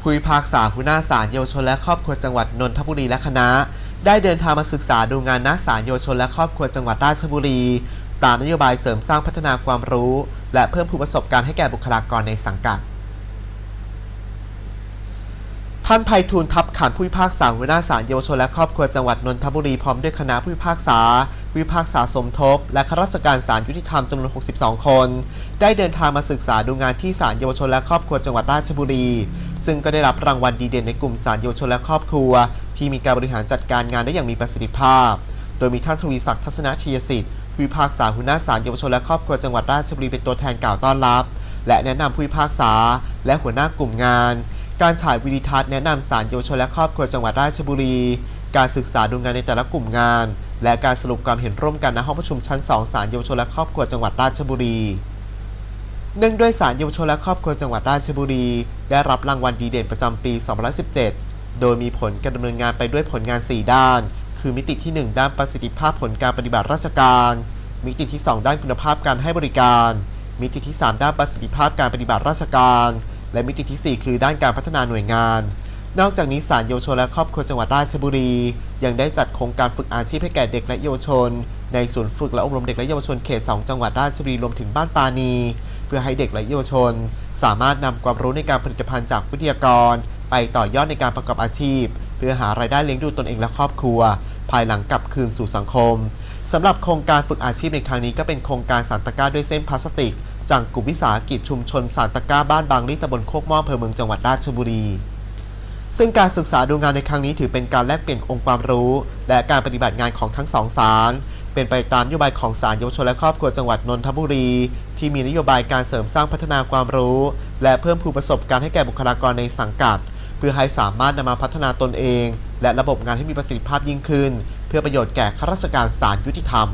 ผู้พิพากษาหัวหน้าศาลเยาวชนและครอบครัวจังหวัดนนทบุรีและคณะ ได้เดินทางมาศึกษาดูงานณศาลเยาวชนและครอบครัวจังหวัดราชบุรี ตามนโยบายเสริมสร้างพัฒนาความรู้ และเพิ่มผู้ประสบการณ์ให้แก่บุคลากรในสังกัด ท่านไพฑูรย์ทัพขานผู้พิพากษาหัวหน้าศาลเยาวชนและครอบครัวจังหวัดนนทบุรีพร้อมด้วยคณะผู้พิพากษาผู้พิพากษาสมทบ และข้าราชการศาลยุติธรรมจำนวน 62 คน ได้เดินทางมาศึกษาดูงานที่ศาลเยาวชนและครอบครัวจังหวัดราชบุรี ซึ่งก็ได้รับรางวัลดีเด่นในกลุ่มศาลเยาวชนและครอบครัว ที่มีการบริหารจัดการงานได้อย่างมีประสิทธิภาพ โดยมีท่านทวีศักดิ์ทัศนชียสิทธิ์ผู้พิพากษาหัวหน้าศาลเยาวชนและครอบครัวจังหวัดราชบุรีเป็นตัวแทนกล่าวต้อนรับ และแนะนำผู้พิพากษา และหัวหน้ากลุ่มงาน การฉายวิดีทัศน์แนะนำสารเยาวชนและครอบครัวจังหวัดราชบุรี การศึกษาดูงานในแต่ละกลุ่มงาน และการสรุปความเห็นร่วมกันณห้องประชุมชั้น 2ศาลเยาวชนและครอบครัวจังหวัดราชบุรี เนื่องด้วยสารเยาวชนและครอบครัวจังหวัดราชบุรี ได้รับรางวัลดีเด่นประจำปี 2017 โดยมีผลการดำเนินงานไปด้วยผลงาน 4 ด้าน คือมิติที่ 1 ด้านประสิทธิภาพผลการปฏิบัติราชการ มิติที่ 2 ด้านคุณภาพการให้บริการ มิติที่ 3 ด้านประสิทธิภาพการปฏิบัติราชการ และมิติที่ 4 คือด้านการพัฒนาหน่วยงาน นอกจากนี้ศาลเยาวชนและครอบครัวจังหวัดราชบุรี ยังได้จัดโครงการฝึกอาชีพให้แก่เด็กและเยาวชน ในศูนย์ฝึกและอบรมเด็กและเยาวชนเขต 2 จังหวัดราชบุรีรวมถึงบ้านปานี พื่อให้เด็กและเยาวชน สามารถนำความรู้ในการผลิตภัณฑ์จากวิทยากร ไปต่อยอดในการประกอบอาชีพ เพื่อหารายได้เลี้ยงดูตนเองและครอบครัว ภายหลังกลับคืนสู่สังคมสำหรับโครงการฝึกอาชีพในครั้งนี้ก็เป็นโครงการสารตะกร้าด้วยเส้นพลาสติก จากกลุ่มวิสาหกิจชุมชนสารตะกร้าบ้านบางลี่ตำบลโคกหม้ออำเภอเมืองจังหวัดราชบุรีซึ่งการศึกษาดูงานในครั้งนี้ถือเป็นการแลกเปลี่ยนองค์ความรู้ และการปฏิบัติงานของทั้งสองศาล เป็นไปตามนโยบายของศาลเยาวชนและครอบครัวจังหวัดนนทบุรี ที่มีนโยบายการเสริมสร้างพัฒนาความรู้ และเพิ่มภูมิประสบการณ์ให้แก่บุคลากรในสังกัด เพื่อให้สามารถนำมาพัฒนาตนเอง และระบบงานให้มีประสิทธิภาพยิ่งขึ้น เพื่อประโยชน์แก่ข้าราชการศาลยุติธรรม